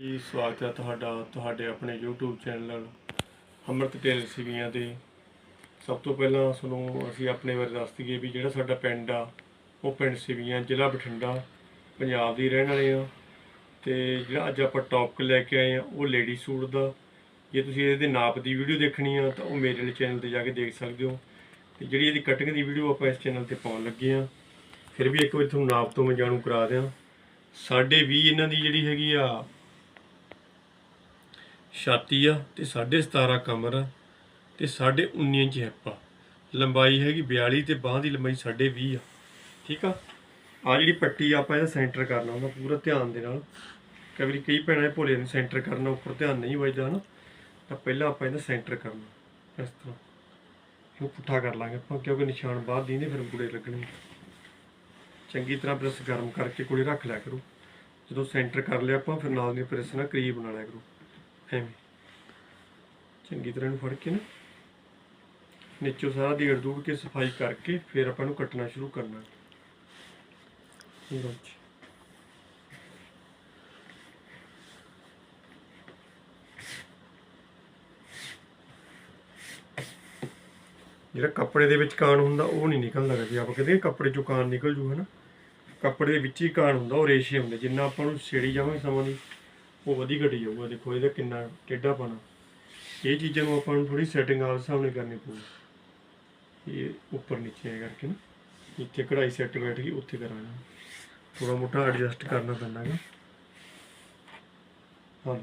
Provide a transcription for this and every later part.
ਜੀ, ਸਵਾਗਤ ਹੈ ਤੁਹਾਡਾ, ਤੁਹਾਡੇ ਆਪਣੇ YouTube ਚੈਨਲ ਅਮਰਤ ਟੇਲ ਸੀਗੀਆਂ ਤੇ ਸਭ ਤੋਂ ਪਹਿਲਾਂ ਤੁਹਾਨੂੰ ਅਸੀਂ ਆਪਣੇ ਬਾਰੇ ਦੱਸ ਦਈਏ ਵੀ ਜਿਹੜਾ ਸਾਡਾ ਪਿੰਡ ਆ, ਉਹ ਪਿੰਡ ਸਿਵੀਆਂ ਜ਼ਿਲ੍ਹਾ ਬਠਿੰਡਾ, ਪੰਜਾਬ ਦੀ ਰਹਿਣ ਵਾਲੇ ਆ ਤੇ ਜਿਹੜਾ ਅੱਜ ਆਪਾਂ ਟੌਪਿਕ ਲੈ ਕੇ ਆਏ ਆ ਉਹ ਲੇਡੀ ਸੂਟ ਦਾ। ਜੇ ਤੁਸੀਂ ਇਹਦੇ ਨਾਪ ਦੀ ਵੀਡੀਓ ਦੇਖਣੀ ਆ, ਤਾਂ ਉਹ ਮੇਰੇ ਵਾਲੇ ਚੈਨਲ ਤੇ ਜਾ ਕੇ ਦੇਖ ਸਕਦੇ ਹੋ। ਤੇ ਜਿਹੜੀ ਇਹਦੀ ਕਟਿੰਗ ਦੀ ਵੀਡੀਓ ਆਪਾਂ ਇਸ ਚੈਨਲ ਤੇ ਪਾਉਣ ਲੱਗੇ ਆ ਫਿਰ ਵੀ ਇੱਕ ਵਾਰੀ ਤੁਹਾਨੂੰ ਨਾਪ ਤੋਂ ਮੈਂ ਜਾਣੂ ਕਰਾ ਦਿਆਂ। ਸਾਢੇ 20 ਇਹਨਾਂ ਦੀ ਜਿਹੜੀ ਹੈਗੀ ਆ ਛਾਤੀ ਆ ਤੇ 17.5 ਕਮਰ ਆ ਤੇ 19 ਇੰਚ ਹਿੱਪ ਆ। ਲੰਬਾਈ ਹੈਗੀ 42 ਤੇ ਬਾਹ ਦੀ ਲੰਬਾਈ 20 ਆ। ਠੀਕ ਆ? ਆ ਜਿਹੜੀ ਪੱਟੀ ਆ ਆਪਾਂ ਇਹਦਾ ਸੈਂਟਰ ਕਰਨਾ ਹੁੰਦਾ ਪੂਰਾ ਧਿਆਨ ਦੇ ਨਾਲ। ਕਈ ਵਾਰੀ ਕਈ ਭੈਣਾਂ ਇਹ ਭੁੱਲੇ ਨੇ ਸੈਂਟਰ ਕਰਨਾ ਉੱਪਰ ਧਿਆਨ ਨਹੀਂ ਵੱਜਦਾ ਨਾ, ਤਾਂ ਪਹਿਲਾਂ ਆਪਾਂ ਇਹਦਾ ਸੈਂਟਰ ਕਰਨਾ, ਇਸ ਤਰ੍ਹਾਂ। ਇਹਨੂੰ ਪੁੱਠਾ ਕਰ ਲਾਂਗੇ ਆਪਾਂ, ਕਿਉਂਕਿ ਨਿਸ਼ਾਨ ਬਾਹਰ ਦੀਨੇ ਫਿਰ ਗੁੜੇ ਲੱਗਣੇ। ਚੰਗੀ ਤਰ੍ਹਾਂ ਪ੍ਰੈਸ ਗਰਮ ਕਰਕੇ ਕੋਲੇ ਰੱਖ ਲਿਆ ਕਰੋ। ਜਦੋਂ ਸੈਂਟਰ ਕਰ ਲਿਆ ਆਪਾਂ, ਫਿਰ ਨਾਲ ਦੀ ਪ੍ਰੈਸ ਨਾਲ ਕਰੀਬ ਬਣਾ ਲਿਆ ਕਰੋ। ਐਵੇਂ ਚੰਗੀ ਤਰ੍ਹਾਂ ਨੂੰ ਫੜ ਕੇ ਨਾ, ਨੀਚੋਂ ਸਾਰਾ ਢੇੜ ਦੂੜ ਕੇ ਸਫ਼ਾਈ ਕਰਕੇ ਫਿਰ ਆਪਾਂ ਨੂੰ ਕੱਟਣਾ ਸ਼ੁਰੂ ਕਰਨਾ। ਲਓ ਜੀ। ਜਿਹੜਾ ਕੱਪੜੇ ਦੇ ਵਿੱਚ ਕਾਣ ਹੁੰਦਾ, ਉਹ ਨਹੀਂ ਨਿਕਲਦਾ ਜੀ। ਆਪਾਂ ਕਹਿੰਦੇ ਕੱਪੜੇ ਚੋਂ ਕਾਣ ਨਿਕਲ ਜੂ, ਹਨਾ? ਕੱਪੜੇ ਦੇ ਵਿੱਚ ਹੀ ਕਾਣ ਹੁੰਦਾ, ਉਹ ਰੇਸ਼ੇ ਹੁੰਦੇ। ਜਿੰਨਾ ਆਪਾਂ ਨੂੰ ਛੇੜੀ ਜਾਵਾਂਗੇ ਸਮਾਂ ਦੀ ਉਹ ਵਧੀ ਘਟੀ ਜਾਊਗਾ, ਦੇਖੋ ਇਹਦਾ ਕਿੰਨਾ ਟੇਢਾ ਪਾਣਾ ਇਹ ਚੀਜ਼ਾਂ ਨੂੰ ਆਪਾਂ ਨੂੰ ਥੋੜੀ ਸੈਟਿੰਗ ਆਲ ਸਾਹਮਣੇ ਕਰਨੀ ਪਊਗੀ ਇਹ ਉੱਪਰ ਨੀਚੇ ਐ ਕਰਕੇ ਨਾ, ਜਿੱਥੇ ਕਢਾਈ ਸੈੱਟ ਬੈਠ ਗਈ, ਉੱਥੇ ਕਰਾਂਗੇ। ਥੋੜਾ ਮੋਟਾ ਐਡਜਸਟ ਕਰਨਾ ਪੈਂਦਾ ਹੈ ਹਾਂ,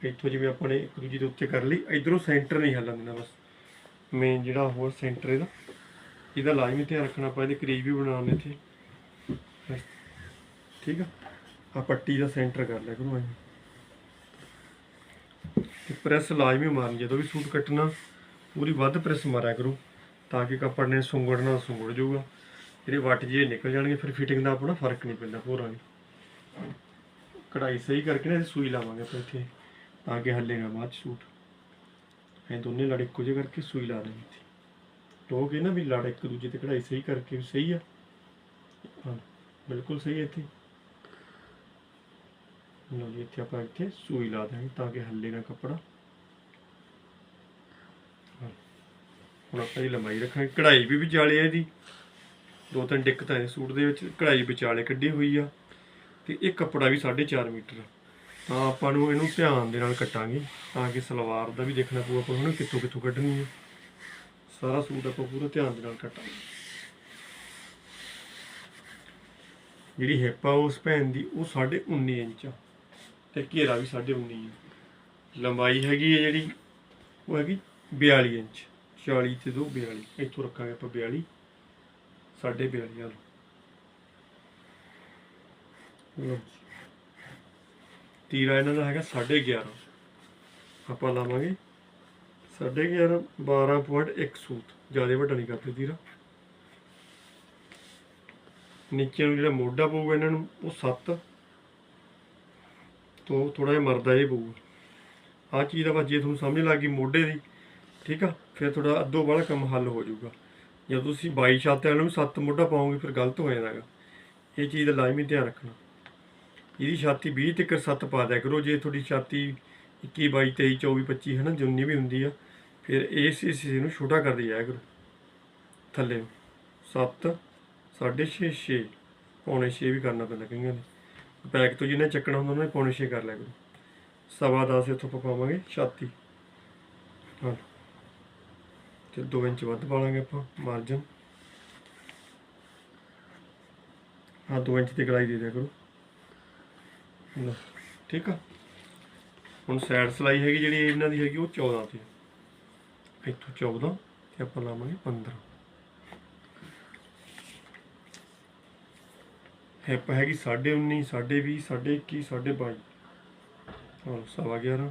ਇੱਥੋਂ ਜਿਵੇਂ ਆਪਾਂ ਨੇ ਇੱਕ ਦੂਜੀ ਦੇ ਉੱਤੇ ਕਰ ਲਈ, ਇਧਰੋਂ ਸੈਂਟਰ ਨਹੀਂ ਹਿੱਲਣ ਦੇਣਾ ਬਸ। ਮੇਨ ਜਿਹੜਾ ਹੋਰ ਸੈਂਟਰ ਇਹਦਾ ਇਹਦਾ ਲਾਜ਼ਮੀ ਧਿਆਨ ਰੱਖਣਾ ਆਪਾਂ, ਇਹਦੇ ਕਰੀਬ ਵੀ ਬਣਾਉਣੇ ਇੱਥੇ। ਠੀਕ ਆ? ਆ ਪੱਟੀ ਦਾ ਸੈਂਟਰ ਕਰ ਲਿਆ ਕਰੋ ਐਂ ਤੇ ਪ੍ਰੈਸ ਲਾਜ਼ਮੀ ਮਾਰਨੀ ਜਦੋਂ ਵੀ ਸੂਟ ਕੱਟਣਾ, ਪੂਰੀ ਵੱਧ ਪ੍ਰੈਸ ਮਾਰਿਆ ਕਰੋ, ਤਾਂ ਕਿ ਕੱਪੜ ਨੇ ਸੁੰਗੜਨਾ ਸੁੰਗੜ ਜਾਊਗਾ। ਜਿਹੜੇ ਵੱਟ ਜਿਹੇ ਨਿਕਲ ਜਾਣਗੇ, ਫਿਰ ਫਿਟਿੰਗ ਦਾ ਆਪਣਾ ਫ਼ਰਕ ਨਹੀਂ ਪੈਂਦਾ, ਹੋਰਾਂ ਨਹੀਂ ਕਢਾਈ ਸਹੀ ਕਰਕੇ ਨਾ ਇਹ ਸੂਈ ਲਾਵਾਂਗੇ ਆਪਾਂ ਇੱਥੇ, ਤਾਂ ਕਿ ਹੱਲੇਗਾ ਬਾਅਦ 'ਚ ਸੂਟ। ਇਹ ਦੋਨੇ ਲੜ ਇੱਕੋ ਜਿਹੇ ਕਰਕੇ ਸੂਈ ਲਾ ਦੇਣੀ ਇੱਥੇ। ਟੋਕ ਇਹ ਨਾ ਵੀ ਲੜ ਇੱਕ ਦੂਜੇ ਤੇ ਕਢਾਈ ਸਹੀ ਕਰਕੇ ਵੀ ਸਹੀ ਆ। ਹਾਂ, ਬਿਲਕੁਲ ਸਹੀ ਇੱਥੇ। ਲਓ ਜੀ, ਇੱਥੇ ਆਪਾਂ ਇੱਥੇ ਸੂਈ ਲਾ ਦਾਂਗੇ ਤਾਂ ਕਿ ਹੱਲੇ ਨਾ ਕੱਪੜਾ। ਹੁਣ ਆਪਾਂ ਦੀ ਲੰਬਾਈ ਰੱਖਾਂਗੇ। ਕਢਾਈ ਵੀ ਵਿਚਾਲੇ ਹੈ ਇਹਦੀ। ਦੋ ਤਿੰਨ ਦਿੱਕਤਾਂ ਨੇ ਸੂਟ ਦੇ ਵਿੱਚ, ਕਢਾਈ ਵਿਚਾਲੇ ਕੱਢੀ ਹੋਈ ਆ। ਤੇ ਇਹ ਕੱਪੜਾ ਵੀ 4.5 ਮੀਟਰ ਤਾਂ ਆਪਾਂ ਨੂੰ ਇਹਨੂੰ ਧਿਆਨ ਦੇ ਨਾਲ ਕੱਟਾਂਗੇ, ਤਾਂ ਕਿ ਸਲਵਾਰ ਦਾ ਵੀ ਦੇਖਣਾ ਪਊ ਆਪਾਂ ਨੂੰ, ਕਿੱਥੋਂ ਕਿੱਥੋਂ ਕੱਢਣੀ ਹੈ ਸਾਰਾ ਸੂਟ ਆਪਾਂ ਪੂਰਾ ਧਿਆਨ ਦੇ ਨਾਲ ਕੱਟਾਂਗੇ। ਜਿਹੜੀ ਹਿੱਪ ਆ ਉਸ ਭੈਣ ਦੀ, ਉਹ 19.5 ਇੰਚ ਆ। ਤੇ ਘੇਰਾ ਵੀ 19.5 ਇੰਚ। ਲੰਬਾਈ ਹੈਗੀ ਹੈ ਜਿਹੜੀ, ਉਹ ਹੈਗੀ 42 ਇੰਚ। 40 ਤੇ 2 42 ਇੱਥੋਂ ਰੱਖਾਂਗੇ ਆਪਾਂ 42 ਸਾਢੇ 42 ਆ ਲਓ ਤੀਰਾ ਇਹਨਾਂ ਦਾ ਹੈਗਾ 11.5 ਆਪਾਂ ਲਾਵਾਂਗੇ 11.5 12.1 ਸੂਤ। ਜ਼ਿਆਦਾ ਵੱਡਾ ਨਹੀਂ ਕਰਦੇ ਤੀਰਾ। ਨੀਚੇ ਨੂੰ ਜਿਹੜਾ ਮੋਢਾ ਪਊਗਾ ਇਹਨਾਂ ਨੂੰ, ਉਹ 7 ਤੋਂ ਥੋੜਾ ਜਿਹਾ ਮਰਦਾ ਇਹ ਪਊਗਾ ਆ ਚੀਜ਼ ਦਾ ਬਸ ਜੇ ਤੁਹਾਨੂੰ ਸਮਝ ਲੱਗ ਗਈ ਮੋਢੇ ਦੀ, ਠੀਕ ਆ, ਫਿਰ ਤੁਹਾਡਾ ਅੱਧੋ ਵਾਲਾ ਕੰਮ ਹੱਲ ਹੋ ਜਾਊਗਾ। ਜਦੋਂ ਤੁਸੀਂ 22 ਛੱਤ ਵਾਲੇ ਨੂੰ ਸੱਤ ਮੋਢਾ ਪਾਓਗੇ, ਫਿਰ ਗਲਤ ਹੋ ਜਾਣਾਗਾ ਇਹ ਚੀਜ਼ ਦਾ ਲਾਜ਼ਮੀ ਧਿਆਨ ਰੱਖਣਾ। ਇਹਦੀ ਛਾਤੀ 20 ਤੱਕ ਸੱਤ ਪਾ ਦਿਆ ਕਰੋ, ਜੇ ਤੁਹਾਡੀ ਛਾਤੀ 21 22 23 24 25 ਹੈ ਨਾ ਜਿੰਨੀ ਵੀ ਹੁੰਦੀ ਆ, ਫਿਰ ਇਸ ਹਿੱਸੇ ਨੂੰ ਛੋਟਾ ਕਰਦੇ ਜਾਇਆ ਕਰੋ। ਥੱਲੇ 7 ਸਾਢੇ ਛੇ 6 ਪੌਣੇ 6 ਵੀ ਕਰਨਾ ਪੈਂਦਾ ਕਈਆਂ ਦੇ ਬੈਕ ਤੋਂ ਜਿਹਨੇ ਚੱਕਣਾ ਹੁੰਦਾ ਉਹਨੇ ਪੌਣੇ 6 ਕਰ ਲਿਆ ਕਰੋ। ਸਵਾ 10 ਇੱਥੋਂ ਪਕਾਵਾਂਗੇ, ਛਾਤੀ। ਹਾਂ। ਤੇ 2 ਇੰਚ ਵੱਧ ਪਾ ਲਾਂਗੇ ਆਪਾਂ ਮਾਰਜਨ ਹਾਂ 2 ਇੰਚ ਦੀ ਗਲਾਈ ਦੇ ਦਿਆ ਕਰੋ। ਠੀਕ ਆ? ਹੁਣ ਸਾਈਡ ਸਲਾਈ ਹੈਗੀ ਜਿਹੜੀ ਇਹਨਾਂ ਦੀ ਹੈਗੀ, ਉਹ 14 ਤੇ ਇੱਥੋਂ 14 ਤੇ ਆਪਾਂ ਲਾਵਾਂਗੇ 15 ਹਿੱਪ ਹੈਗੀ 19.5 20 21 22 ਹਾਂ, ਸਵਾ 11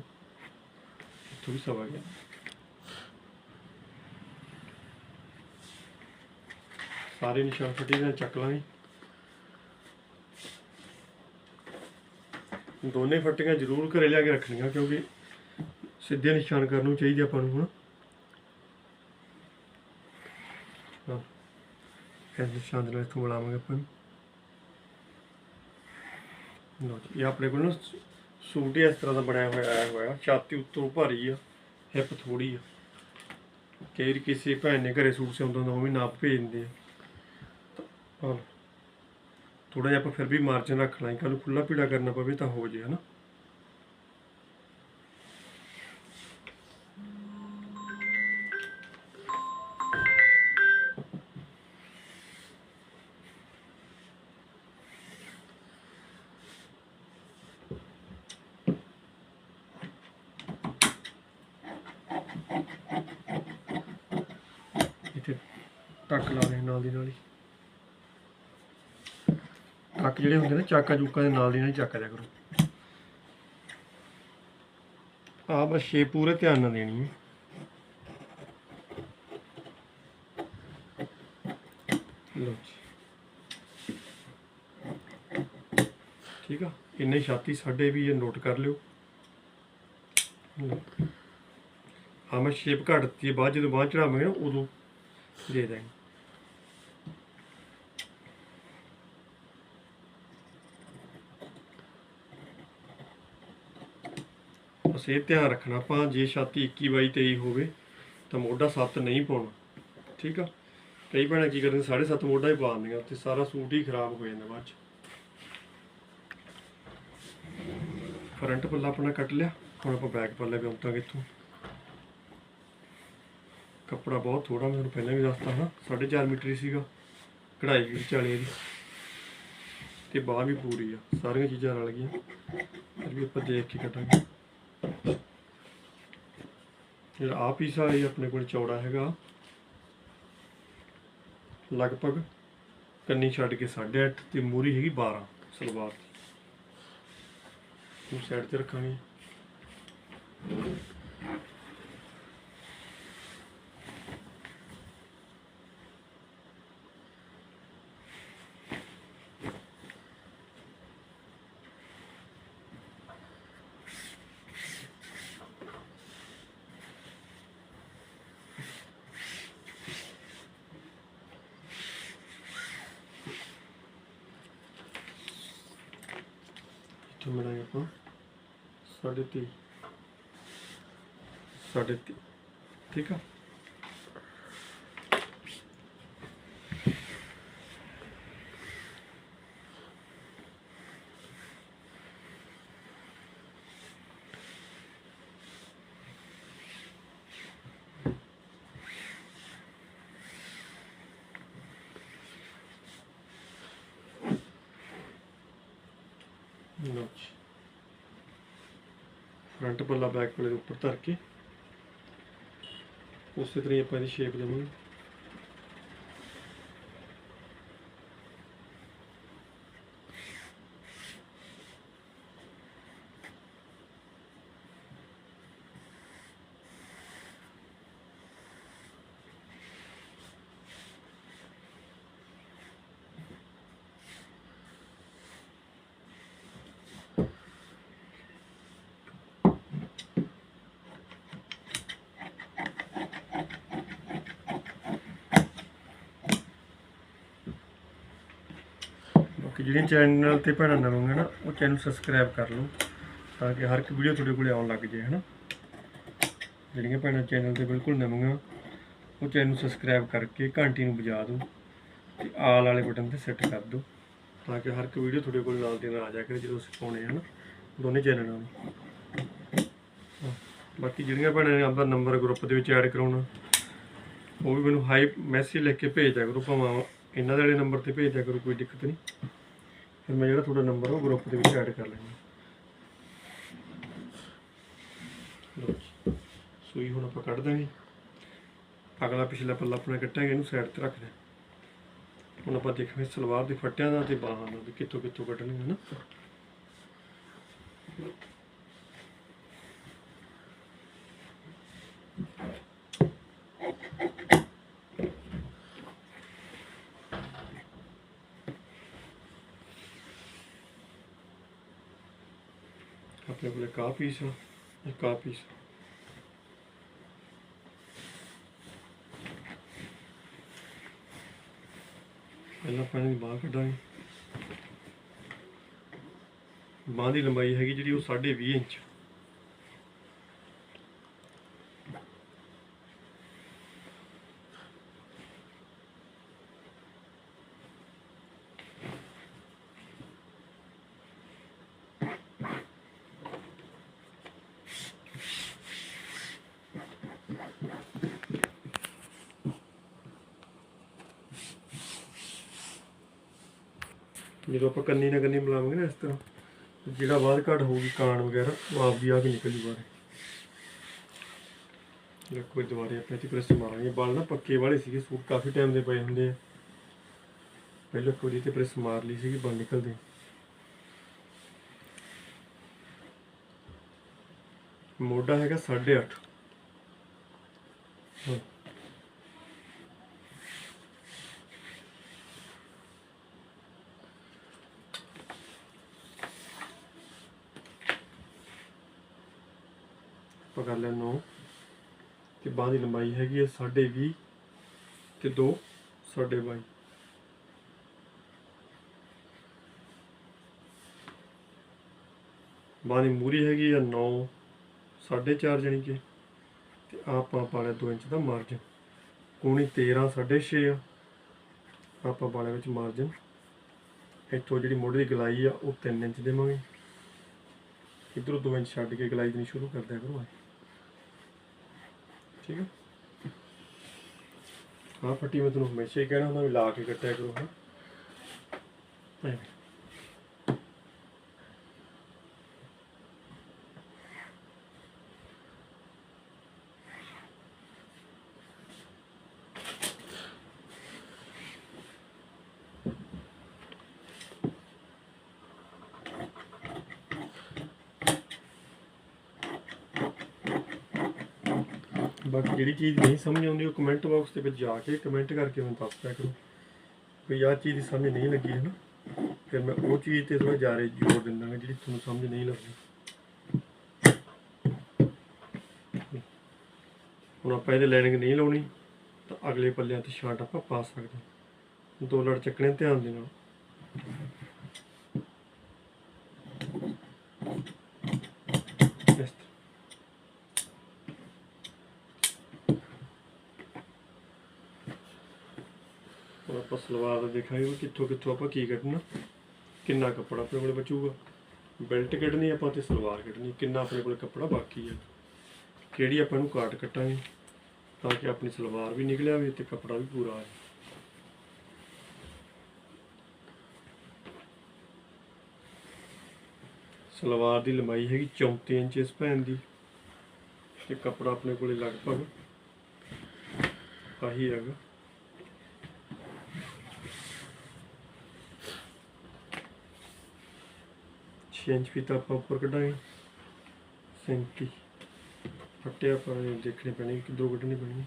ਇੱਥੋਂ ਵੀ ਸਵਾ 11 ਸਾਰੇ ਨਿਸ਼ਾਨ ਫੱਟੀ ਨਾਲ ਚੱਕ ਲਾਂਗੇ। ਦੋਨੇ ਫੱਟੀਆਂ ਜ਼ਰੂਰ ਘਰੇ ਲਿਆ ਕੇ ਰੱਖਣੀਆਂ, ਕਿਉਂਕਿ ਸਿੱਧੇ ਨਿਸ਼ਾਨ ਕਰਨ ਨੂੰ ਚਾਹੀਦੇ ਆਪਾਂ ਨੂੰ ਹੁਣ। ਹਾਂ। ਇਹ ਨਿਸ਼ਾਨ ਦੇ ਨਾਲ ਇੱਥੋਂ ਬੁਲਾਵਾਂਗੇ ਆਪਾਂ ਨੂੰ। ਲਓ ਜੀ, ਇਹ ਆਪਣੇ ਕੋਲ ਨਾ ਸੂਟ ਹੀ ਇਸ ਤਰ੍ਹਾਂ ਦਾ ਬਣਿਆ ਹੋਇਆ, ਆਇਆ ਹੋਇਆ, ਛਾਤੀ ਉੱਤੋਂ ਭਾਰੀ ਆ ਹਿੱਪ ਥੋੜੀ ਆ। ਕਈ ਵਾਰੀ ਕਿਸੇ ਭੈਣ ਨੇ ਘਰੇ ਸੂਟ ਸਿਉਂਦਾ ਹੁੰਦਾ, ਉਹ ਵੀ ਨਾਪ ਭੇਜ ਦਿੰਦੇ ਆ। ਹਾਂ। ਥੋੜਾ ਜਿਹਾ ਆਪਾਂ ਫਿਰ ਵੀ ਮਾਰਜਨ ਰੱਖ ਲਾਂਗੇ ਕੱਲ ਨੂੰ ਖੁੱਲਾ ਪੀੜਾ ਕਰਨਾ ਪਵੇ ਤਾਂ ਹੋ ਜੇ, ਹਨਾ। ਟੱਕ ਜਿਹੜੇ ਹੁੰਦੇ ਨੇ, ਚਾਕਾ ਚੂਕਾ ਦੇ ਨਾਲ ਦੀ ਨਾਲ ਹੀ ਚੱਕ ਦਿਆ ਕਰੋ। ਆ ਬਸ ਸ਼ੇਪ ਪੂਰੇ ਧਿਆਨ ਨਾਲ ਦੇਣੀ ਹੈ। ਲਓ ਜੀ। ਠੀਕ ਆ? ਇੰਨੇ ਛਾਤੀ ਸਾਡੇ ਵੀ ਇਹ ਨੋਟ ਕਰ ਲਿਓ। ਹਾਂ, ਮੈਂ ਸ਼ੇਪ ਘੱਟ ਦਿੱਤੀ ਬਾਅਦ ਜਦੋਂ ਬਾਅਦ ਚੜਾਵਾਂਗੇ ਨਾ, ਉਦੋਂ ਦੇ ਦਾਂਗੇ ਬਸ ਇਹ ਧਿਆਨ ਰੱਖਣਾ, ਆਪਾਂ ਜੇ ਛਾਤੀ 21 ਬਾਈ 23 ਹੋਵੇ ਤਾਂ ਮੋਢਾ 7 ਨਹੀਂ ਪਾਉਣਾ, ਠੀਕ ਆ? ਕਈ ਭੈਣਾਂ ਕੀ ਕਰਦੇ 7.5 ਮੋਢਾ ਹੀ ਪਾ ਦਿੰਦੀਆਂ ਤੇ ਸਾਰਾ ਸੂਟ ਹੀ ਖਰਾਬ ਹੋ ਜਾਂਦਾ ਬਾਅਦ ਚ। ਫਰੰਟ ਪੱਲਾ ਆਪਣਾ ਕੱਟ ਲਿਆ, ਹੁਣ ਆਪਾਂ ਬੈਕ ਪੱਲੇ ਵੀ ਆਉਂਦਾ ਕਿੱਥੋਂ? ਕੱਪੜਾ ਬਹੁਤ ਥੋੜਾ ਮੈਂ ਤੁਹਾਨੂੰ ਪਹਿਲਾਂ ਵੀ ਦੱਸਤਾ ਹਾਂ 4.5 ਮੀਟਰ ਹੀ ਸੀਗਾ, ਕਢਾਈ ਵੀ ਵਿਚਾਲੇ ਦੀ ਤੇ ਬਾਹ ਵੀ ਪੂਰੀ ਆ, ਸਾਰੀਆਂ ਚੀਜ਼ਾਂ ਰਲ ਗਈਆਂ, ਫਿਰ ਵੀ ਆਪਾਂ ਦੇਖ ਕੇ ਕੱਟਾਂਗੇ ਜਿਹੜਾ ਆ ਪੀਸ ਆ ਇਹ ਆਪਣੇ ਕੋਲ ਚੌੜਾ ਹੈਗਾ। ਲਗਭਗ ਕੰਨੀ ਛੱਡ ਕੇ 8.5 ਤੇ ਮੂਰੀ ਹੈਗੀ 12 ਸਲਵਾਰ ਦੀ। ਉਹ ਸਾਈਡ ਤੇ ਰੱਖਾਂਗੇ। ਇੱਥੋਂ ਮਿਲਾਂਗੇ ਆਪਾਂ। ਸਾਢੇ ਤੀਹ। ਸਾਢੇ ਤੀਹ। ਠੀਕ ਆ? ਲਓ ਜੀ ਫਰੰਟ ਪੱਲਾ ਬੈਕ ਪੱਲੇ ਦੇ ਉੱਪਰ ਧਰ ਕੇ, ਉਸੇ ਤਰ੍ਹਾਂ ਆਪਾਂ ਇਹਦੀ ਸ਼ੇਪ ਦੇਵਾਂਗੇ। ਬਾਕੀ ਜਿਹੜੀਆਂ ਚੈਨਲ ਤੇ ਭੈਣਾਂ ਨਵੇਂ ਨਾ, ਉਹ ਚੈਨਲ ਸਬਸਕ੍ਰਾਈਬ ਕਰ ਲਓ ਤਾਂ ਕਿ ਹਰ ਇੱਕ ਵੀਡੀਓ ਤੁਹਾਡੇ ਕੋਲੇ ਆਉਣ ਲੱਗ ਜੇ, ਹਨਾ? ਜਿਹੜੀਆਂ ਭੈਣਾਂ ਚੈਨਲ ਤੇ ਬਿਲਕੁਲ ਨਵੀਆਂ, ਉਹ ਚੈਨਲ ਸਬਸਕ੍ਰਾਈਬ ਕਰਕੇ ਘੰਟੀ ਨੂੰ ਵਜਾ ਦਿਓ ਤੇ ਆਲ ਵਾਲੇ ਬਟਨ ਤੇ ਸੈੱਟ ਕਰ ਦਿਓ ਤਾਂ ਕਿ ਹਰ ਇੱਕ ਵੀਡੀਓ ਤੁਹਾਡੇ ਕੋਲ ਨਾਲ ਦੀ ਨਾਲ ਆ ਜਾ ਕਰੇ ਜਦੋਂ ਅਸੀਂ ਪਾਉਣੇ ਹਨ? ਦੋਨੇ ਚੈਨਲਾਂ ਨੂੰ ਬਾਕੀ ਜਿਹੜੀਆਂ ਭੈਣਾਂ ਨੇ ਆਪਦਾ ਨੰਬਰ ਗਰੁੱਪ ਦੇ ਵਿੱਚ ਐਡ ਕਰਾਉਣਾ, ਉਹ ਵੀ ਮੈਨੂੰ ਹਾਈ ਮੈਸੇਜ ਲਿਖ ਕੇ ਭੇਜ ਦਿਆ ਕਰੋ, ਭਾਵੇਂ ਇਹਨਾਂ ਦੇ ਵਾਲੇ ਨੰਬਰ ਤੇ ਭੇਜ ਦਿਆ ਕਰੋ, ਕੋਈ ਦਿੱਕਤ ਨਹੀਂ। ਫਿਰ ਮੈਂ ਜਿਹੜਾ ਤੁਹਾਡਾ ਨੰਬਰ ਉਹ ਗਰੁੱਪ ਦੇ ਵਿੱਚ ਐਡ ਕਰ ਲੈਣਾ ਸੂਈ ਹੁਣ ਆਪਾਂ ਕੱਢ ਦਾਂਗੇ ਅਗਲਾ ਪਿਛਲਾ ਪੱਲਾ ਆਪਣਾ ਕੱਟਾਂਗੇ ਇਹਨੂੰ ਸਾਈਡ ਤੇ ਰੱਖ ਦੇ ਹੁਣ ਆਪਾਂ ਦੇਖਾਂਗੇ ਸਲਵਾਰ ਦੇ ਫੱਟਿਆਂ ਦਾ ਤੇ ਬਾਹਾਂ ਦਾ ਵੀ ਕਿੱਥੋਂ ਕਿੱਥੋਂ ਹੈ ਨਾ ਆਪਣੇ ਕੋਲੇ ਕਾ ਪੀਸ ਆ ਇਹ ਪੀਸ ਪਹਿਲਾਂ ਪਾਣੀ ਦੀ ਬਾਹਰ ਕੱਢਾਂਗੇ। ਬਾਂਹ ਦੀ ਲੰਬਾਈ ਹੈਗੀ ਜਿਹੜੀ ਉਹ 20.5 ਇੰਚ। ਜਦੋਂ ਆਪਾਂ ਕੰਨੀ ਨਾਲ ਕੰਨੀ ਮਿਲਾਵਾਂਗੇ ਨਾ ਇਸ ਤਰ੍ਹਾਂ, ਜਿਹੜਾ ਬਾਅਦ ਘਟ ਹੋਊਗੀ ਕਾਣ ਵਗੈਰਾ, ਉਹ ਆਪ ਵੀ ਆ ਕੇ ਨਿਕਲ ਜੂ ਬਾਹਰ। ਦੇਖੋ ਦੁਬਾਰੇ ਆਪਾਂ ਤੇ ਪ੍ਰੈਸ ਮਾਰਾਂਗੇ ਬਾਲ ਨਾ ਪੱਕੇ ਵਾਲੇ ਸੀਗੇ, ਸੂਟ ਕਾਫੀ ਟਾਈਮ ਦੇ ਪਏ ਹੁੰਦੇ ਆ। ਪਹਿਲਾਂ ਕੋਈ ਤੇ ਪ੍ਰੈਸ ਮਾਰ ਲਈ ਸੀਗੀ, ਬਾਲ ਨਿਕਲਦੇ। ਮੋਢਾ ਹੈਗਾ 8.5 ਹਾਂ। ਆਪਾਂ ਕਰ ਲਿਆ 9 ਤੇ ਬਾਂਹ ਦੀ ਲੰਬਾਈ ਹੈਗੀ ਹੈ 20 ਤੇ 2 22 ਬਾਂਹ ਦੀ ਮੂਰੀ ਹੈਗੀ ਆ 9 4.5 ਜਾਣੀ ਕਿ ਤੇ ਆਪਾਂ ਪਾ ਲਿਆ 2 ਇੰਚ ਦਾ ਮਾਰਜਨ ਕੋਣੀ 13 6.5 ਆ, ਆਪਾਂ ਪਾ ਲਿਆ ਵਿੱਚ ਮਾਰਜਨ ਇੱਥੋਂ ਜਿਹੜੀ ਮੋਢੇ ਦੀ ਗਲਾਈ ਆ ਉਹ 3 ਇੰਚ ਦੇਵਾਂਗੇ। ਇਧਰੋਂ 2 ਇੰਚ ਛੱਡ ਕੇ ਗਲਾਈ ਦੇਣੀ ਸ਼ੁਰੂ ਕਰ ਦਿਆ ਕਰੋ। ਠੀਕ ਹੈ ਆਹ ਪੱਟੀ ਮੈਂ ਤੁਹਾਨੂੰ ਹਮੇਸ਼ਾ ਹੀ ਕਹਿਣਾ ਹੁੰਦਾ ਵੀ ਲਾ ਕੇ ਕੱਟਿਆ ਕਰੋ, ਹਾਂ। ਬਾਕੀ ਜਿਹੜੀ ਚੀਜ਼ ਨਹੀਂ ਸਮਝ ਆਉਂਦੀ, ਉਹ ਕਮੈਂਟ ਬਾਕਸ ਦੇ ਵਿੱਚ ਜਾ ਕੇ ਕਮੈਂਟ ਕਰਕੇ ਮੈਨੂੰ ਦੱਸ ਦਿਆ ਕਰੋ। ਕੋਈ ਆਹ ਚੀਜ਼ ਦੀ ਸਮਝ ਨਹੀਂ ਲੱਗੀ ਹੈ ਨਾ, ਫਿਰ ਮੈਂ ਉਹ ਚੀਜ਼ ਤੇ ਥੋੜਾ ਜ਼ਿਆਦਾ ਜ਼ੋਰ ਦਿੰਦਾ ਹਾਂ ਜਿਹੜੀ ਤੁਹਾਨੂੰ ਸਮਝ ਨਹੀਂ ਲੱਗਦੀ ਹੁਣ ਆਪਾਂ ਇਹਦੇ ਲਾਈਨਿੰਗ ਨਹੀਂ ਲਾਉਣੀ, ਤਾਂ ਅਗਲੇ ਪੱਲਿਆਂ ਤੇ ਸ਼ਾਰਟ ਆਪਾਂ ਪਾ ਸਕਦੇ ਹਾਂ। ਦੋ ਲੜ ਚੱਕਣੇ ਧਿਆਨ ਦੇ ਨਾਲ ਇਸ ਤਰ੍ਹਾਂ ਹੁਣ ਆਪਾਂ ਸਲਵਾਰ ਦਾ ਦੇਖਾਂਗੇ ਵੀ ਕਿੱਥੋਂ ਕਿੱਥੋਂ ਆਪਾਂ ਕੀ ਕੱਢਣਾ, ਕਿੰਨਾ ਕੱਪੜਾ ਆਪਣੇ ਕੋਲ ਬਚੂਗਾ। ਬੈਲਟ ਕੱਢਣੀ ਆਪਾਂ ਤੇ ਸਲਵਾਰ ਕੱਢਣੀ, ਕਿੰਨਾ ਆਪਣੇ ਕੋਲ ਕੱਪੜਾ ਬਾਕੀ ਹੈ ਕਿਹੜੀ ਆਪਾਂ ਨੂੰ ਕਾਟ ਕੱਟਾਂਗੇ, ਤਾਂ ਕਿ ਆਪਣੀ ਸਲਵਾਰ ਵੀ ਨਿਕਲਿਆ ਹੋਵੇ ਤੇ ਕੱਪੜਾ ਵੀ ਪੂਰਾ ਆਵੇ ਸਲਵਾਰ ਦੀ ਲੰਬਾਈ ਹੈਗੀ 34 ਇੰਚ ਇਸ ਭੈਣ ਦੀ, ਤੇ ਕੱਪੜਾ ਆਪਣੇ ਕੋਲੇ ਲਗਭਗ ਆਹੀ ਹੈਗਾ। ਛੇ ਇੰਚ ਫੀਤਾ ਆਪਾਂ ਉੱਪਰ ਕੱਢਾਂਗੇ। 37 ਫੱਟੇ ਆਪਾਂ ਦੇਖਣੇ ਪੈਣੇ ਕਿੱਧਰੋਂ ਕੱਢਣੇ ਪੈਣੇ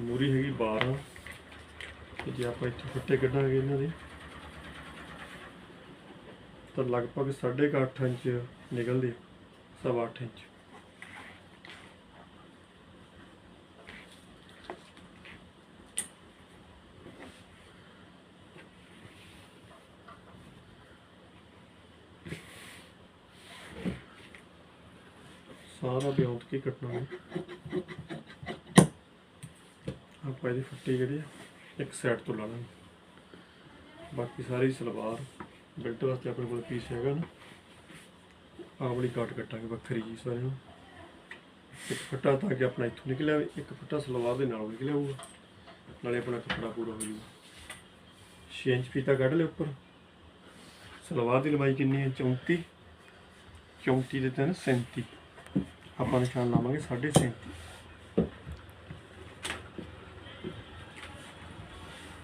ਮੂਰੀ ਹੈਗੀ 12 ਤੇ ਜੇ ਆਪਾਂ ਇੱਥੇ ਫੱਟੇ ਕੱਢਾਂਗੇ ਇਹਨਾਂ ਦੇ, ਤਾਂ ਲਗਭਗ 8.5 ਇੰਚ ਨਿਕਲਦੇ ਸਵਾ ਅੱਠ ਇੰਚ। ਸਾਰਾ ਕੱਟਣਾ ਹੈ ਆਪਾਂ ਇਹਦੀ ਫੱਟੀ ਜਿਹੜੀ ਆ, ਇੱਕ ਸਾਈਡ ਤੋਂ ਲਾ ਲਾਂਗੇ ਬਾਕੀ ਸਾਰੀ ਸਲਵਾਰ ਬੈਲਟ ਵਾਸਤੇ ਆਪਣੇ ਕੋਲ ਪੀਸ ਹੈਗਾ ਨਾ। ਆਹ ਵਾਲੀ ਕਾਟ ਕੱਟਾਂਗੇ ਵੱਖਰੀ ਜੀ ਸਾਰੇ ਨੂੰ। ਇੱਕ ਫੱਟਾ ਤਾਂ ਕਿ ਆਪਣਾ ਇੱਥੋਂ ਨਿਕਲਿਆ ਇੱਕ ਫੱਟਾ ਸਲਵਾਰ ਦੇ ਨਾਲ ਨਿਕਲਿਆ ਹੋਊਗਾ। ਨਾਲੇ ਆਪਣਾ ਕੱਪੜਾ ਪੂਰਾ ਹੋ ਜਾਊਗਾ। 6 ਇੰਚ ਫੀਤਾ ਕੱਢ ਲਿਆ ਉੱਪਰ। ਸਲਵਾਰ ਦੀ ਲੰਬਾਈ ਕਿੰਨੀ ਹੈ? 34 34 ਦੇ ਤਿੰਨ 37 ਆਪਾਂ ਨਿਸ਼ਾਨ ਲਾਵਾਂਗੇ 37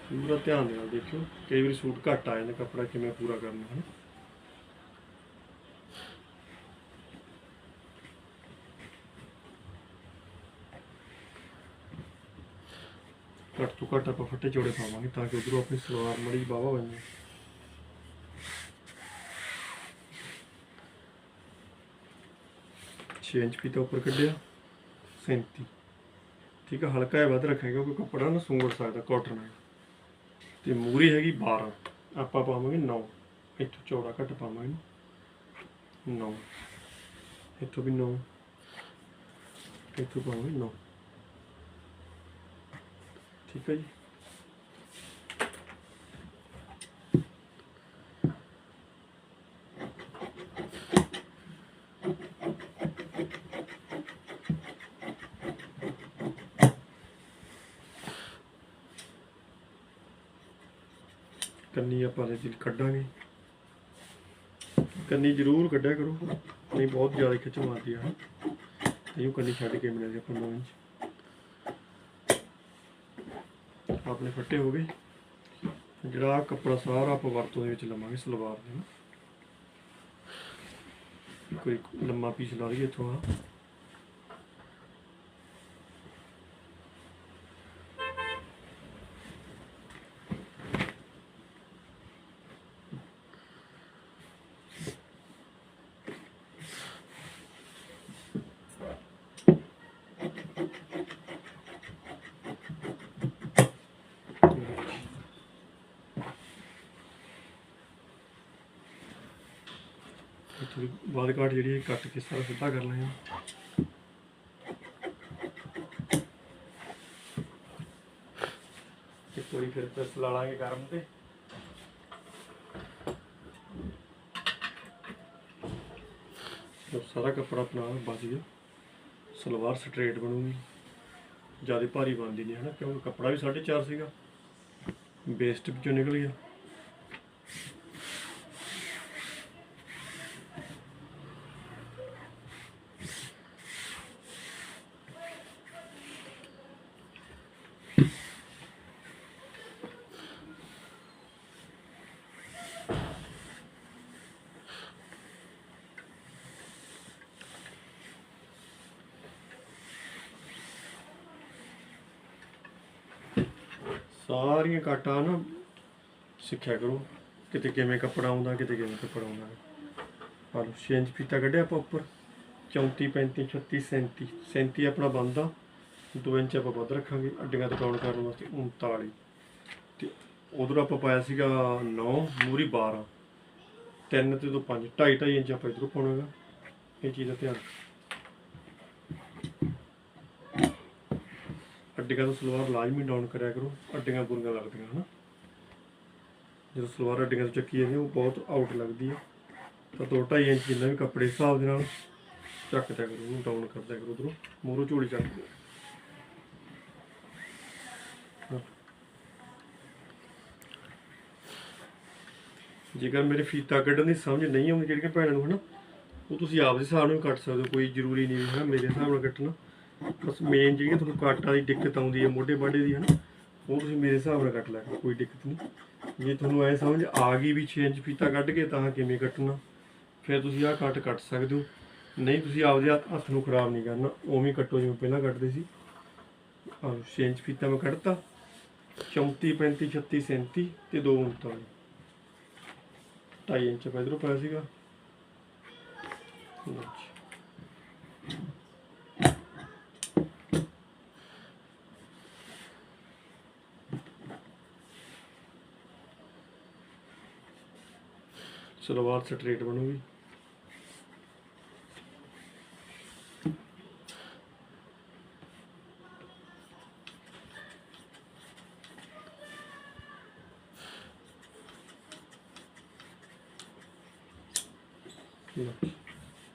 ਪੂਰਾ ਧਿਆਨ ਨਾਲ ਦੇਖਿਓ, ਕਈ ਵਾਰੀ ਸੂਟ ਘੱਟ ਆ ਜਾਂਦਾ, ਕੱਪੜਾ ਕਿਵੇਂ ਪੂਰਾ ਕਰਨਾ ਹੈ ਘੱਟ ਤੋਂ ਘੱਟ ਆਪਾਂ ਫੱਟੇ ਜੋੜੇ ਪਾਵਾਂਗੇ ਤਾਂ ਕਿ ਉਧਰੋਂ ਆਪਣੀ ਸਲਵਾਰ ਮੜੀ ਬਾਵਾ ਬਣ ਜਾਵੇ 6 ਇੰਚ ਤੋਂ ਉੱਪਰ ਕੱਢਿਆ 37 ਠੀਕ ਹੈ ਹਲਕਾ ਜਿਹਾ ਵੱਧ ਰੱਖਿਆ ਕਿਉਂਕਿ ਕੱਪੜਾ ਨਾ ਸੁੰਗੜ ਸਕਦਾ ਕਾਟਨ ਹੈ ਤੇ ਮੂਰੀ ਹੈਗੀ 12 ਆਪਾਂ ਪਾਵਾਂਗੇ 9 ਇੱਥੋਂ ਚੌੜਾ ਘੱਟ ਪਾਵਾਂਗੇ 9 ਇੱਥੋਂ ਵੀ 9 ਇੱਥੋਂ ਪਾਵਾਂਗੇ 9 ਠੀਕ ਹੈ ਜੀ। ਕੰਨੀ ਆਪਾਂ ਕੱਢਾਂਗੇ। ਕੰਨੀ ਜ਼ਰੂਰ ਕੱਢਿਆ ਕਰੋ। ਨਹੀਂ, ਬਹੁਤ ਜ਼ਿਆਦਾ ਖਿੱਚ ਮਾਰਦੀ ਆ। ਇਹ ਕੰਨੀ ਛੱਡ ਕੇ ਮਿਲੇਗੀ ਆਪਾਂ ਨੂੰ ਇੰਚ ਆਪਣੇ ਫੱਟੇ ਹੋ ਗਏ। ਜਿਹੜਾ ਕੱਪੜਾ ਸਾਰਾ ਆਪਾਂ ਵਰਤੋਂ ਦੇ ਵਿੱਚ ਲਵਾਂਗੇ, ਸਲਵਾਰ ਦੇ। ਕੋਈ ਲੰਮਾ ਪੀਸ ਲਾ ਲਈਏ ਇੱਥੋਂ ਆ ਥੋੜੀ ਬਾਦ ਕਾਟ ਜਿਹੜੀ ਹੈ ਕੱਟ ਕੇ ਸਾਰਾ ਸਿੱਧਾ ਕਰ ਲੈਣਾ ਇੱਕ ਵਾਰੀ ਫਿਰ ਪ੍ਰੈਸ ਲਾ ਲਾਂਗੇ ਗਰਮ ਤੇ। ਜਦ ਸਾਰਾ ਕੱਪੜਾ ਆਪਣਾ ਬਚ ਗਿਆ। ਸਲਵਾਰ ਸਟ੍ਰੇਟ ਬਣੂਗੀ। ਜ਼ਿਆਦਾ ਭਾਰੀ ਬਣਦੀ ਨਹੀਂ ਹੈ ਨਾ, ਕਿਉਂਕਿ ਕੱਪੜਾ ਵੀ 4.5 ਸੀਗਾ। ਵੇਸਟ ਵਿੱਚੋਂ ਨਿਕਲ ਗਿਆ। ਸਾਰੀਆਂ ਕਾਟਾਂ ਨਾ ਸਿੱਖਿਆ ਕਰੋ। ਕਿਤੇ ਕਿਵੇਂ ਕੱਪੜਾ ਆਉਂਦਾ, ਕਿਤੇ ਕਿਵੇਂ ਕੱਪੜਾ ਆਉਂਦਾ। ਪਰ ਲਓ ਇੰਚ ਫੀਤਾ ਕੱਢਿਆ ਆਪਾਂ ਉੱਪਰ। 34 35 36 37 37 ਆਪਣਾ ਬੰਦਾ 2 ਇੰਚ ਆਪਾਂ ਵੱਧ ਰੱਖਾਂਗੇ, ਅੱਡੀਆਂ ਤੋਂ ਕਾਊਂਟ ਕਰਨ ਵਾਸਤੇ 39 ਤੇ ਉਧਰ ਆਪਾਂ ਪਾਇਆ ਸੀਗਾ 9 ਮੂਰੀ 12 3 ਤੇ ਤੋਂ 5 2.5 2.5 ਇੰਚ ਆਪਾਂ ਇਧਰੋਂ ਪਾਉਣਾਗਾ ਇਹ ਚੀਜ਼ ਦਾ ਧਿਆਨ ਅੱਡੀਆਂ ਤੋਂ ਸਲਵਾਰ ਲਾਜ਼ਮੀ ਡਾਊਨ ਕਰਿਆ ਕਰੋ, ਅੱਡੀਆਂ ਬੁਰੀਆਂ ਲੱਗਦੀਆਂ, ਹਨਾ? ਜਦੋਂ ਸਲਵਾਰ ਅੱਡੀਆਂ ਤੋਂ ਚੱਕੀ ਜਾਂਦੀ ਉਹ ਬਹੁਤ ਆਊਟ ਲੱਗਦੀ ਹੈ ਤਾਂ ਦੋ ਢਾਈ ਇੰਚ ਜਿੰਨਾ ਵੀ ਕੱਪੜੇ ਹਿਸਾਬ ਦੇ ਨਾਲ ਚੱਕ ਦਿਆ ਕਰੋ, ਉਹਨੂੰ ਡਾਊਨ ਕਰ ਦਿਆ ਕਰੋ ਉਧਰੋਂ। ਮੂਹਰੋਂ ਝੋਲੀ ਚੱਕ ਦਿਓ ਜੇਕਰ ਮੇਰੇ ਫੀਤਾ ਕੱਢਣ ਦੀ ਸਮਝ ਨਹੀਂ ਆਉਂਦੀ, ਜਿਹੜੀਆਂ ਭੈਣਾਂ ਨੂੰ, ਹਨਾ, ਉਹ ਤੁਸੀਂ ਆਪ ਦੇ ਹਿਸਾਬ ਨਾਲ ਕੱਟ ਸਕਦੇ ਹੋ, ਕੋਈ ਜ਼ਰੂਰੀ ਨਹੀਂ ਹੈ ਮੇਰੇ ਹਿਸਾਬ ਨਾਲ ਕੱਟਣਾ। ਬਸ ਮੇਨ ਜਿਹੜੀਆਂ ਤੁਹਾਨੂੰ ਕਾਟਾਂ ਦੀ ਦਿੱਕਤ ਆਉਂਦੀ ਹੈ, ਮੋਢੇ ਬਾਡੇ ਦੀ ਹਨਾ, ਉਹ ਤੁਸੀਂ ਮੇਰੇ ਹਿਸਾਬ ਨਾਲ ਕੱਟ ਲਿਆ ਕਰੋ, ਕੋਈ ਦਿੱਕਤ ਨਹੀਂ। ਜੇ ਤੁਹਾਨੂੰ ਐ ਸਮਝ ਆ ਗਈ ਵੀ 6 ਇੰਚ ਫੀਤਾ ਕੱਢ ਕੇ ਤਾਂ ਕਿਵੇਂ ਕੱਟਣਾ, ਫਿਰ ਤੁਸੀਂ ਆਹ ਕੱਟ ਕੱਟ ਸਕਦੇ ਹੋ। ਨਹੀਂ, ਤੁਸੀਂ ਆਪਦੇ ਹੱਥ ਨੂੰ ਖਰਾਬ ਨਹੀਂ ਕਰਨਾ, ਉਵੇਂ ਕੱਟੋ ਜਿਵੇਂ ਪਹਿਲਾਂ ਕੱਟਦੇ ਸੀ। ਆਹ 6 ਇੰਚ ਫੀਤਾ ਮੈਂ ਕੱਢਤਾ 34 35 36 37 ਤੇ 2 39 ਢਾਈ ਇੰਚ ਪੈਦਰੋਂ ਪਾਇਆ ਸੀਗਾ। ਸਲਵਾਰ ਸਟ੍ਰੇਟ ਬਣੂਗੀ।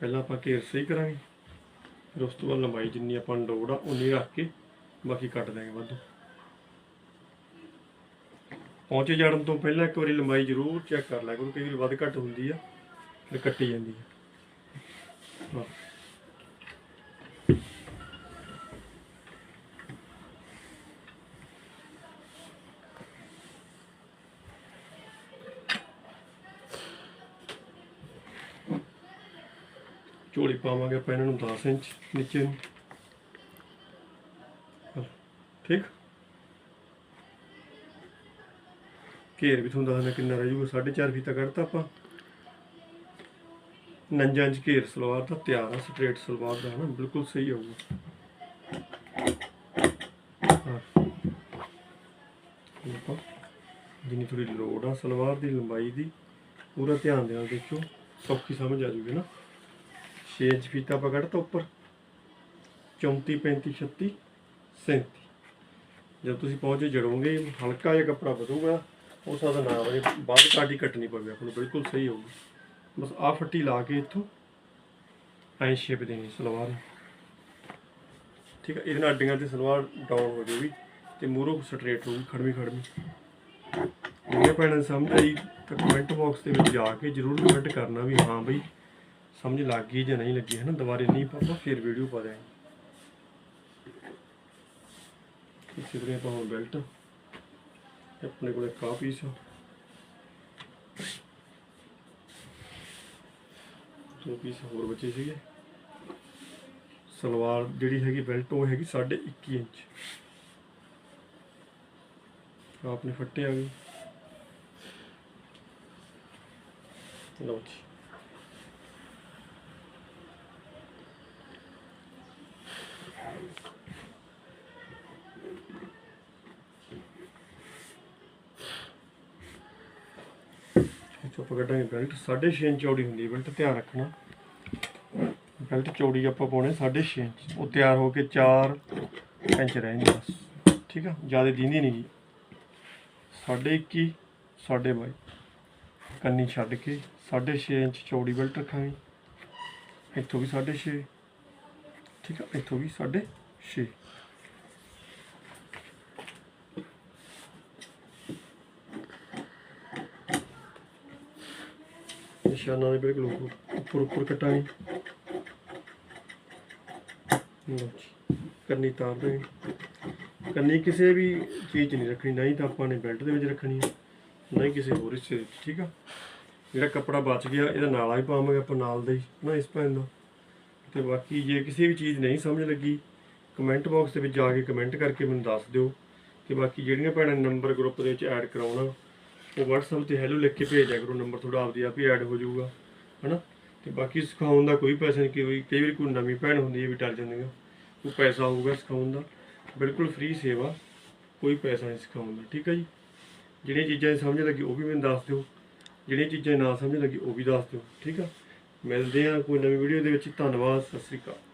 ਪਹਿਲਾਂ ਆਪਾਂ ਘੇਰ ਸਹੀ ਕਰਾਂਗੇ। ਫਿਰ ਉਸ ਤੋਂ ਬਾਅਦ ਲੰਬਾਈ ਜਿੰਨੀ ਆਪਾਂ ਨੂੰ ਲੋੜ ਆ, ਉਨੀ ਰੱਖ ਕੇ ਬਾਕੀ ਕੱਟ ਦਾਂਗੇ ਵਾਧੂ। ਪਹੁੰਚੇ ਜਾਣ ਤੋਂ ਪਹਿਲਾਂ ਇੱਕ ਵਾਰੀ ਲੰਬਾਈ ਜ਼ਰੂਰ ਚੈੱਕ ਕਰ ਲਿਆ ਕਰੋ, ਕਈ ਵਾਰੀ ਵੱਧ ਘੱਟ ਹੁੰਦੀ ਆ, ਫਿਰ ਕੱਟੀ ਜਾਂਦੀ ਆ। ਝੋਲੀ ਪਾਵਾਂਗੇ ਆਪਾਂ ਇਹਨਾਂ ਨੂੰ 10 ਇੰਚ, ਨੀਚੇ ਨੂੰ। ਠੀਕ? ਘੇਰ ਵੀ ਤੁਹਾਨੂੰ ਦੱਸਣਾ ਕਿੰਨਾ ਰਹਿ ਜੂਗਾ 4.5 ਫੀਤਾ ਕੱਢਤਾ ਆਪਾਂ। ਨੰਜਾਂ ਇੰਚ ਘੇਰ ਸਲਵਾਰ ਦਾ, ਤਿਆਰ ਆ ਸਟ੍ਰੇਟ ਸਲਵਾਰ ਦਾ, ਹਨਾ, ਬਿਲਕੁਲ ਸਹੀ ਆਊਗਾ। ਜਿੰਨੀ ਥੋੜੀ ਲੋੜ ਆ ਸਲਵਾਰ ਦੀ, ਲੰਬਾਈ ਦੀ, ਪੂਰਾ ਧਿਆਨ ਦੇ ਨਾਲ ਦੇਖਿਓ, ਸੌਖੀ ਸਮਝ ਆ ਜੂਗੀ ਨਾ। 6 ਇੰਚ ਫੀਤਾ ਆਪਾਂ ਕੱਢਤਾ ਉੱਪਰ। 34 35 36 37 ਜਦ ਤੁਸੀਂ ਪਹੁੰਚੇ, ਜੜੋਗੇ, ਹਲਕਾ ਜਿਹਾ ਕੱਪੜਾ ਵਧੂਗਾ। ਉਹ ਸਾਦਾ ਨਾ ਬਣੇ ਬਾਅਦ ਕਾਟੀ ਕੱਟਣੀ ਪਵੇ ਆਪਾਂ ਨੂੰ, ਬਿਲਕੁਲ ਸਹੀ ਹੋਊਗੀ। ਬਸ ਆ ਫੱਟੀ ਲਾ ਕੇ ਇੱਥੋਂ ਐਂ ਸ਼ੇਪ ਦੇਣੀ ਸਲਵਾਰ। ਠੀਕ ਹੈ, ਇਹਦੇ ਨਾਲ ਅੱਡੀਆਂ ਤੇ ਸਲਵਾਰ ਡਾਊਨ ਹੋ ਜਾਊਗੀ ਤੇ ਮੂਰੋਂ ਸਟ੍ਰੇਟ ਹੋਊਗੀ ਖੜਵੀ ਖੜਵੀ ਜਿਹੜੇ ਭੈਣਾਂ ਨੂੰ ਸਮਝ ਆਈ, ਤਾਂ ਕਮੈਂਟ ਬਾਕਸ ਦੇ ਵਿੱਚ ਜਾ ਕੇ ਜਰੂਰ ਕਮੈਂਟ ਕਰਨਾ ਵੀ ਹਾਂ ਬਈ, ਸਮਝ ਲੱਗ ਗਈ ਜਾਂ ਨਹੀਂ ਲੱਗੀ ਹੈ ਨਾ ਦੁਬਾਰੇ ਨਹੀਂ ਪਾਪਾ ਫਿਰ ਵੀਡੀਓ ਪਾ ਦਿਆਂਗੇ। ਇਸੇ ਤਰ੍ਹਾਂ ਆਪਾਂ ਹੁਣ ਬੈਲਟ ਆਪਣੇ ਕੋਲੇ ਕਾ ਪੀਸ ਆ ਦੋ ਪੀਸ ਹੋਰ ਬਚੇ ਸੀਗੇ ਸਲਵਾਰ ਜਿਹੜੀ ਹੈਗੀ ਬੈਲਟ ਉਹ ਹੈਗੀ 21 ਇੰਚ ਆਪਨੇ ਫੱਟੇ ਆ ਗਏ ਲਓ ਜੀ ਚੁੱਪ ਕੱਢਾਂਗੇ ਬੈਲਟ। 6.5 ਇੰਚ ਚੌੜੀ ਹੁੰਦੀ ਹੈ ਬੈਲਟ, ਧਿਆਨ ਰੱਖਣਾ। ਬੈਲਟ ਚੌੜੀ ਆਪਾਂ ਪਾਉਣੇ 6.5 ਇੰਚ। ਉਹ ਤਿਆਰ ਹੋ ਕੇ 4 ਇੰਚ ਰਹਿੰਦੀ ਬਸ। ਠੀਕ ਆ? ਜ਼ਿਆਦਾ ਦੀਂਦੀ ਨਹੀਂ ਗੀ ਸਾਢੇ 21 ਸਾਢੇ 22 ਕੰਨੀ ਛੱਡ ਕੇ 6.5 ਇੰਚ ਚੌੜੀ ਬੈਲਟ ਰੱਖਾਂਗੇ। ਇੱਥੋਂ ਵੀ 6.5 ਠੀਕ ਆ? ਇੱਥੋਂ ਵੀ 6.5 ਨਿਸ਼ਾਨਾਂ ਦੇ ਬਿਲਕੁਲ ਉੱਪਰ ਉੱਪਰ ਉੱਪਰ ਕਟਾਂਗੇ ਲਓ ਜੀ, ਕੰਨੀ ਤਾਰ ਦੇ। ਕੰਨੀ ਕਿਸੇ ਵੀ ਚੀਜ਼ 'ਚ ਨਹੀਂ ਰੱਖਣੀ ਨਹੀਂ ਤਾਂ ਆਪਾਂ ਨੇ ਬੈਲਟ ਦੇ ਵਿੱਚ ਰੱਖਣੀ ਹੈ ਨਹੀਂ ਕਿਸੇ ਹੋਰ ਹਿੱਸੇ ਵਿੱਚ, ਠੀਕ ਆ? ਜਿਹੜਾ ਕੱਪੜਾ ਬਚ ਗਿਆ, ਇਹਦਾ ਨਾਲਾ ਹੀ ਪਾਵਾਂਗੇ ਆਪਾਂ ਨਾਲ ਦਾ ਹੀ, ਨਾ ਇਸ ਪੈਨ ਦਾ। ਤੇ ਬਾਕੀ ਜੇ ਕਿਸੇ ਵੀ ਚੀਜ਼ ਨਹੀਂ ਸਮਝ ਲੱਗੀ ਕਮੈਂਟ ਬਾਕਸ ਦੇ ਵਿੱਚ ਜਾ ਕੇ ਕਮੈਂਟ ਕਰਕੇ ਮੈਨੂੰ ਦੱਸ ਦਿਓ। ਤੇ ਬਾਕੀ ਜਿਹੜੀਆਂ ਭੈਣਾਂ ਨੇ ਨੰਬਰ ਗਰੁੱਪ ਦੇ ਵਿੱਚ ਐਡ ਕਰਾਉਣਾ ਉਹ WhatsApp ਤੇ ਹੈਲੋ ਲਿਖ ਕੇ ਭੇਜਿਆ ਕਰੋ ਨੰਬਰ ਤੁਹਾਡਾ ਆਪਦੀ ਆਪ ਹੀ ਐਡ ਹੋ ਜਾਊਗਾ, ਹਨਾ? ਤੇ ਬਾਕੀ ਸਿਖਾਉਣ ਦਾ ਕੋਈ ਪੈਸਾ ਨਹੀਂ ਕਿ ਕੋਈ, ਕਈ ਵਾਰੀ ਕੋਈ ਨਵੀਂ ਭੈਣ ਹੁੰਦੀ ਹੈ ਵੀ ਡਰ ਜਾਂਦੀਆਂ ਉਹ ਪੈਸਾ ਹੋਊਗਾ ਸਿਖਾਉਣ ਦਾ। ਬਿਲਕੁਲ ਫ੍ਰੀ ਸੇਵਾ, ਕੋਈ ਪੈਸਾ ਨਹੀਂ ਸਿਖਾਉਣ ਦਾ, ਠੀਕ ਹੈ ਜੀ? ਜਿਹੜੀਆਂ ਚੀਜ਼ਾਂ ਦੀ ਸਮਝ ਲੱਗੀ ਉਹ ਵੀ ਮੈਨੂੰ ਦੱਸ ਦਿਓ, ਜਿਹੜੀਆਂ ਚੀਜ਼ਾਂ ਨਾ ਸਮਝ ਲੱਗੀ ਉਹ ਵੀ ਦੱਸ ਦਿਓ, ਠੀਕ ਆ? ਮਿਲਦੇ ਆ ਕੋਈ ਨਵੀਂ ਵੀਡੀਓ ਦੇ ਵਿੱਚ, ਧੰਨਵਾਦ, ਸਤਿ ਸ੍ਰੀ ਅਕਾਲ।